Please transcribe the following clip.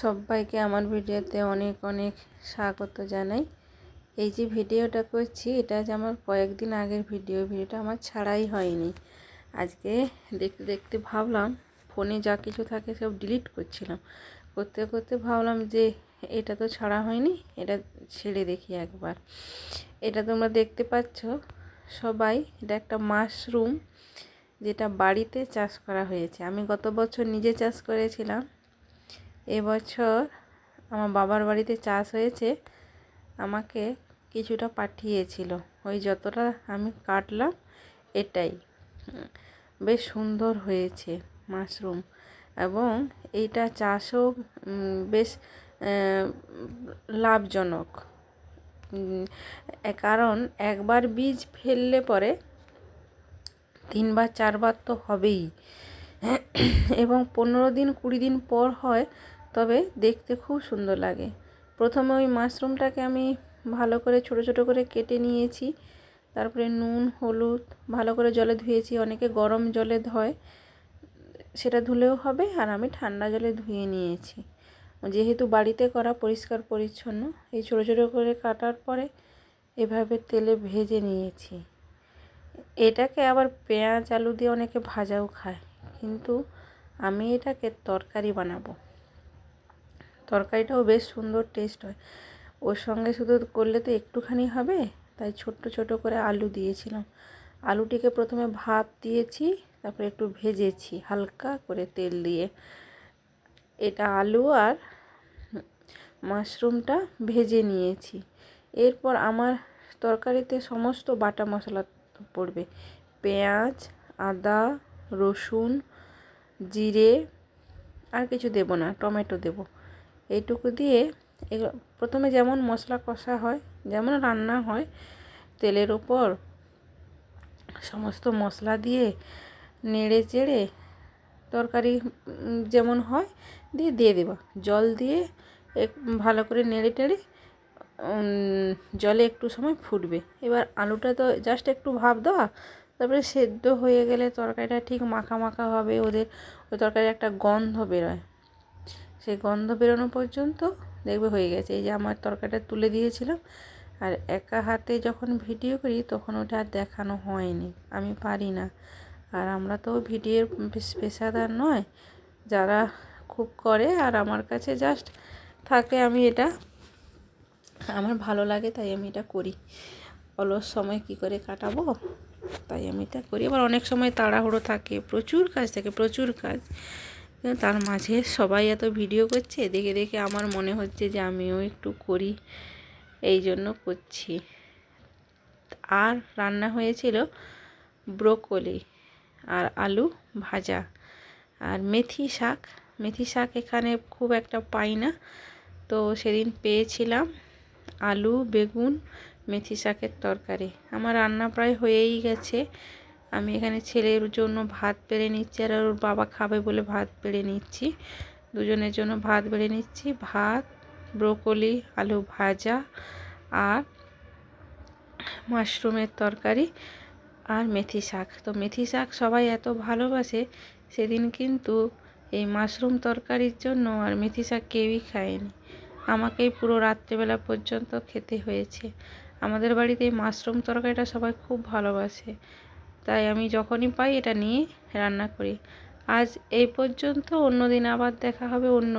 সবাইকে আমার ভিডিওতে অনেক অনেক স্বাগত জানাই। এই যে ভিডিওটা করছি, এটা যে আমার কয়েকদিন আগের ভিডিও, ভিডিওটা আমার ছাড়াই হয়নি। আজকে দেখতে দেখতে ভাবলাম ফোনে যা কিছু থাকে সব ডিলিট করছিলাম। করতে করতে ভাবলাম যে এটা তো ছাড়া হয়নি, এটা ছেড়ে দেখি একবার। এটা তোমরা দেখতে পাচ্ছ, সবাই এটা একটা মাশরুম যেটা বাড়িতে চাষ করা হয়েছে। আমি গত বছর নিজে চাষ করেছিলাম এবছর আমার বাবার বাড়িতে চাষ হয়েছে, আমাকে কিছুটা পাঠিয়েছিল। ওই যতটা আমি কাটলাম, এটাই। বেশ সুন্দর হয়েছে মাশরুম। এবং এইটা চাষও বেশ লাভজনক। কারণ একবার বীজ ফেললে পরে তিনবার, চারবার তো হবেই। এবং পনেরো দিন, কুড়ি দিন পর হয় তবে দেখতে খুব সুন্দর লাগে। প্রথমে ওই মাশরুমটাকে আমি ভালো করে, ছোট ছোট করে কেটে নিয়েছি। তারপরে নুন, হলুদ ভালো করে জলে ধুয়েছি। অনেকে গরম জলে ধয়, সেটা ধুলেও হবে আর আমি ঠান্ডা জলে ধুয়ে নিয়েছি। যেহেতু বাড়িতে করা পরিষ্কার পরিচ্ছন্ন, এই ছোটো ছোটো করে কাটার পরে এভাবে তেলে ভেজে নিয়েছি। এটাকে আবার পেঁয়াজ, আলু দিয়ে অনেকে ভাজাও খায়, কিন্তু আমি এটাকে তরকারি বানাবো। তরকারিটাও বেশ সুন্দর টেস্ট হয়। ওর সঙ্গে শুধু করলে তো একটুখানি হবে, তাই ছোট্ট ছোট করে আলু দিয়েছিলাম। আলুটিকে প্রথমে ভাপ দিয়েছি, তারপরে একটু ভেজেছি হালকা করে তেল দিয়ে। এটা আলু আর মাশরুমটা ভেজে নিয়েছি। এরপর আমার তরকারিতে সমস্ত বাটা মশলা পড়বে। পেঁয়াজ, আদা, রসুন, জিরে, আর কিছু দেব না, টমেটো দেব। এইটুকু দিয়ে এগুলো, প্রথমে যেমন মশলা কষা হয়, যেমন রান্না হয়, তেলের ওপর সমস্ত মশলা দিয়ে নেড়ে চেড়ে তরকারি যেমন হয়, দিয়ে দিয়ে দেবা। জল দিয়ে ভালো করে নেড়ে টেড়ে জলে একটু সময় ফুটবে। এবার আলুটা তো জাস্ট একটু ভাব দেওয়া, তারপরে সেদ্ধ হয়ে গেলে তরকারিটা ঠিক মাখা মাখা হবে, ওদের, ওই তরকারির একটা গন্ধ বেরোয়। সেই গন্ধ বেরোনো পর্যন্ত দেখবে হয়ে গেছে। এই যে আমার তরকারিটা তুলে দিয়েছিলাম আর একা হাতে যখন ভিডিও করি তখন ওটা আর দেখানো হয়নি। আমি পারি না। আর আমরা তো ভিডিওর পেশাদার নয়, যারা খুব করে আর আমার কাছে জাস্ট থাকে আমি এটা। আমার ভালো লাগে তাই আমি এটা করি। অলস সময় কি করে কাটাবো? তাই আমি এটা করি। আবার অনেক সময় তাড়াহুড়ো থাকে, প্রচুর কাজ থাকে, প্রচুর কাজ। তার মাঝে সবাই এত ভিডিও করছে, দেখে দেখে আমার মনে হচ্ছে যে আমিও একটু করি, এই জন্য করছি। আর রান্না হয়েছিল ব্রোকলি আর আলু ভাজা আর মেথি শাক। মেথি শাক এখানে খুব একটা পাই না, তো সেদিন পেয়েছিলাম আলু, বেগুন, মেথি শাকের তরকারি। আমার রান্না প্রায় হয়েই গেছে। আমি এখানে ছেলের জন্য ভাত বেড়ে নিচ্ছি আর ওর বাবা খাবে বলে ভাত বেড়ে নিচ্ছি। দুজনের জন্য ভাত বেড়ে নিচ্ছি। ভাত, ব্রোকলি, আলু ভাজা আর মাশরুমের তরকারি আর মেথি শাক। তো মেথি শাক সবাই এত ভালোবাসে, সেদিন কিন্তু এই মাশরুম তরকারির জন্য আর মেথি শাক কেউই খায়নি। আমাকেই পুরো রাত্রেবেলা পর্যন্ত খেতে হয়েছে। আমাদের বাড়িতে এই মাশরুম তরকারিটা সবাই খুব ভালোবাসে। তাই আমি যখনই পাই এটা নিয়ে রান্না করি। আজ এই পর্যন্ত অন্য দিন আবার দেখা হবে অন্য